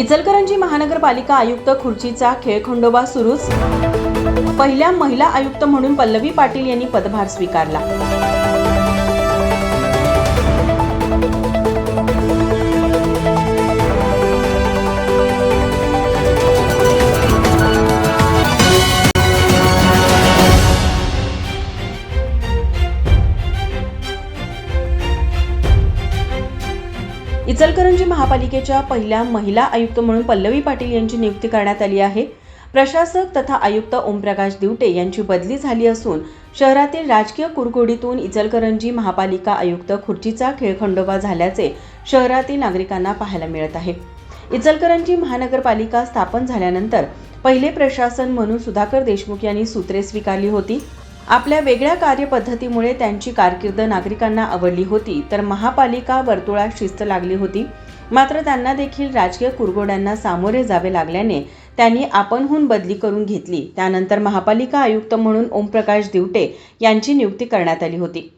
इचलकरंजी महानगरपालिका आयुक्त खुर्चीचा खेळखंडोबा सुरूच. पहिल्या महिला आयुक्त म्हणून पल्लवी पाटील यांनी पदभार स्वीकारला. इचलकरंजी महापालिकेच्या पहिल्या महिला आयुक्त म्हणून पल्लवी पाटील यांची नियुक्ती करण्यात आली आहे. प्रशासक तथा आयुक्त ओमप्रकाश दिवटे यांची बदली झाली असून शहरातील राजकीय कुरघोडीतून इचलकरंजी महापालिका आयुक्त खुर्चीचा खेळखंडोबा झाल्याचे शहरातील नागरिकांना पाहायला मिळत आहे. इचलकरंजी महानगरपालिका स्थापन झाल्यानंतर पहिले प्रशासन म्हणून सुधाकर देशमुख यांनी सूत्रे स्वीकारली होती. आपल्या वेगळ्या कार्यपद्धतीमुळे त्यांची कारकीर्द नागरिकांना आवडली होती तर महापालिका वर्तुळात शिस्त लागली होती. मात्र त्यांना देखील राजकीय कुरगोड्यांना सामोरे जावे लागल्याने त्यांनी आपणहून बदली करून घेतली. त्यानंतर महापालिका आयुक्त म्हणून ओमप्रकाश दिवटे यांची नियुक्ती करण्यात आली होती.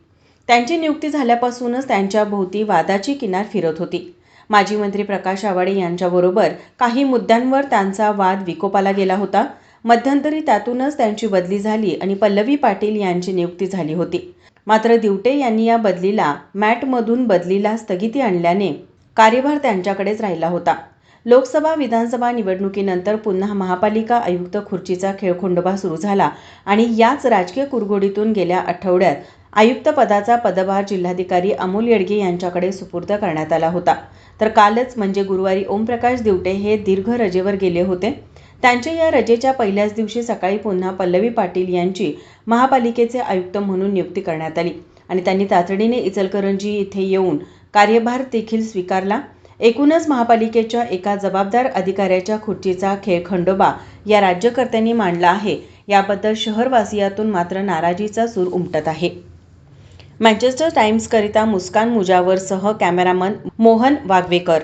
त्यांची नियुक्ती झाल्यापासूनच त्यांच्या भोवती वादाची किनार फिरत होती. माजी मंत्री प्रकाश आवाडे यांच्याबरोबर काही मुद्द्यांवर त्यांचा वाद विकोपाला गेला होता. मध्यंतरी त्यातूनच त्यांची बदली झाली आणि पल्लवी पाटील यांची नियुक्ती झाली होती. मात्र दिवटे यांनी या बदलीला मॅटमधून बदलीला स्थगिती आणल्याने कार्यभार त्यांच्याकडेच राहिला होता. लोकसभा विधानसभा निवडणुकीनंतर पुन्हा महापालिका आयुक्त खुर्चीचा खेळखोंडोबा सुरू झाला आणि याच राजकीय कुरगोडीतून गेल्या आठवड्यात आयुक्त पदाचा पदभार जिल्हाधिकारी अमोल येडगे यांच्याकडे सुपूर्द करण्यात आला होता. तर कालच म्हणजे गुरुवारी ओमप्रकाश दिवटे हे दीर्घ रजेवर गेले होते. त्यांच्या या रजेच्या पहिल्याच दिवशी सकाळी पुन्हा पल्लवी पाटील यांची महापालिकेचे आयुक्त म्हणून नियुक्ती करण्यात आली आणि त्यांनी तातडीने इचलकरंजी इथे येऊन कार्यभार देखील स्वीकारला. एकूणच महापालिकेच्या एका जबाबदार अधिकाऱ्याच्या खुर्चीचा खेळ खंडोबा या राज्यकर्त्यांनी मांडला आहे. याबद्दल शहरवासियातून मात्र नाराजीचा सूर उमटत आहे. मँचेस्टर टाइम्सकरिता मुस्कान मुजावरसह कॅमेरामन मोहन वागवेकर